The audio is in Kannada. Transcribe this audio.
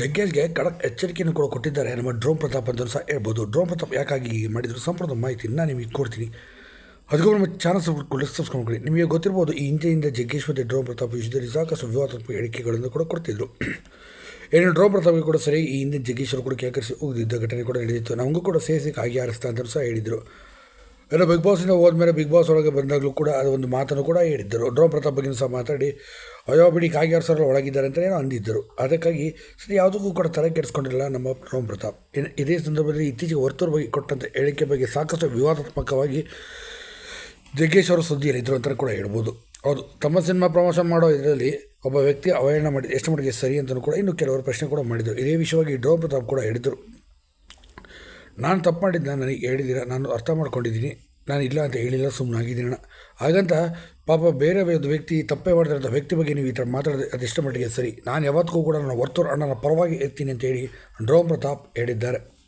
ಜಗ್ಗೇಶ್ಗೆ ಖಡಕ್ ಎಚ್ಚರಿಕೆಯನ್ನು ಕೂಡ ಕೊಟ್ಟಿದ್ದಾರೆ. ನಮ್ಮ ಡ್ರೋನ್ ಪ್ರತಾಪ್ ಅಂತ ಸಹ ಹೇಳ್ಬೋದು. ಡ್ರೋನ್ ಪ್ರತಾಪ್ ಯಾಕಾಗಿ ಮಾಡಿದರು? ಸಂಪೂರ್ಣ ಮಾಹಿತಿ ನಾನು ನಿಮಗೆ ಕೊಡ್ತೀನಿ. ಅದಕ್ಕೂ ನಮ್ಮ ಚಾನಲ್ ಸಬ್ಸ್ಕ್ರೈಬ್ ಸಬ್ಸ್ಕ್ರೈಬ್ ಮಾಡಿ ನಿಮಗೆ ಗೊತ್ತಿರ್ಬೋದು, ಈ ಹಿಂದೆಯಿಂದ ಜಗ್ಗೇಶ್ ಮತ್ತು ಡ್ರೋನ್ ಪ್ರತಾಪ್ ವಿಷಯದಲ್ಲಿ ಸಾಕಷ್ಟು ವಿವಾದಾತ್ಮಕ ಹೇಳಿಕೆಗಳನ್ನು ಕೂಡ ಕೊಡ್ತಿದ್ರು. ಏನು ಡ್ರೋನ್ ಪ್ರತಾಪ್ಗೆ ಕೂಡ ಸರಿ, ಈ ಹಿಂದೆ ಜಗ್ಗೇಶ್ವರು ಕೂಡ ಕೇಕರಿಸಿ ಹೋಗಿದ್ದ ಘಟನೆ ಕೂಡ ನಡೆದಿತ್ತು. ನಮಗೂ ಕೂಡ ಸೇಸಿಗೆ ಆಗಿ ಆರಿಸ್ತಾ ಅಂತ ಸಹ ಹೇಳಿದರು. ಏನೋ ಬಿಗ್ ಬಾಸಿಂದ ಹೋದ್ಮೇಲೆ ಬಿಗ್ ಬಾಸ್ ಒಳಗೆ ಬಂದಾಗಲೂ ಕೂಡ ಅದು ಒಂದು ಮಾತನ್ನು ಕೂಡ ಹೇಳಿದ್ದರು. ಡ್ರೋ ಪ್ರತಾಪ್ ಬಗ್ಗೆ ಸಹ ಮಾತಾಡಿ, ಅಯ್ಯೋ, ಬಿಡಿ ಕಾಗಿಯಾರ್ ಸರ್ ಒಳಗಿದ್ದಾರೆ ಅಂತ ಏನೋ ಅಂದಿದ್ದರು. ಅದಕ್ಕಾಗಿ ಸರಿ, ಯಾವುದಕ್ಕೂ ಕೂಡ ತಲೆ ಕೆಡಿಸ್ಕೊಂಡಿರಲಿಲ್ಲ ನಮ್ಮ ಡ್ರೋನ್ ಪ್ರತಾಪ್ ಇದೇ ಸಂದರ್ಭದಲ್ಲಿ ಇತ್ತೀಚೆಗೆ ವರ್ತೂರ್ ಬಗ್ಗೆ ಕೊಟ್ಟಂಥ ಹೇಳಿಕೆ ಬಗ್ಗೆ ಸಾಕಷ್ಟು ವಿವಾದಾತ್ಮಕವಾಗಿ ಜಗ್ಗೇಶ್ ಅವರು ಸುದ್ದಿಯಲ್ಲಿದ್ದರು ಅಂತ ಕೂಡ ಹೇಳ್ಬೋದು. ಹೌದು, ತಮ್ಮ ಸಿನಿಮಾ ಪ್ರಮೋಷನ್ ಮಾಡೋ ಇದರಲ್ಲಿ ಒಬ್ಬ ವ್ಯಕ್ತಿ ಅವಹೇಳನ ಮಾಡಿದ ಎಷ್ಟು ಮಟ್ಟಿಗೆ ಸರಿ ಅಂತಲೂ ಕೂಡ ಇನ್ನು ಕೆಲವರು ಪ್ರಶ್ನೆ ಕೂಡ ಮಾಡಿದರು. ಇದೇ ವಿಷಯವಾಗಿ ಡ್ರೋ ಪ್ರತಾಪ್ ಕೂಡ ಹೇಳಿದರು. ನಾನು ತಪ್ಪು ಮಾಡಿದ್ದ ನನಗೆ ಹೇಳಿದ್ದೀರ? ನಾನು ಅರ್ಥ ಮಾಡ್ಕೊಂಡಿದ್ದೀನಿ. ನಾನು ಇಲ್ಲ ಅಂತ ಹೇಳಿಲ್ಲ ಸುಮ್ಮನಾಗಿದ್ದೀನಿ ಅಣ್ಣ. ಹಾಗಂತ ಪಾಪ ಬೇರೆ ವ್ಯಕ್ತಿ ತಪ್ಪೇ ಮಾಡಿದಂಥ ವ್ಯಕ್ತಿ ಬಗ್ಗೆ ನೀವು ಈ ಥರ ಮಾತಾಡಿದ್ರೆ ಅದೆಷ್ಟು ಮಟ್ಟಿಗೆ ಸರಿ? ನಾನು ಯಾವತ್ತಿಗೂ ಕೂಡ ನನ್ನ ವರ್ತೂರು ಅಣ್ಣನ ಪರವಾಗಿ ಇರ್ತೀನಿ ಅಂತೇಳಿ ಡ್ರೋಮ್ ಪ್ರತಾಪ್ ಹೇಳಿದ್ದಾರೆ.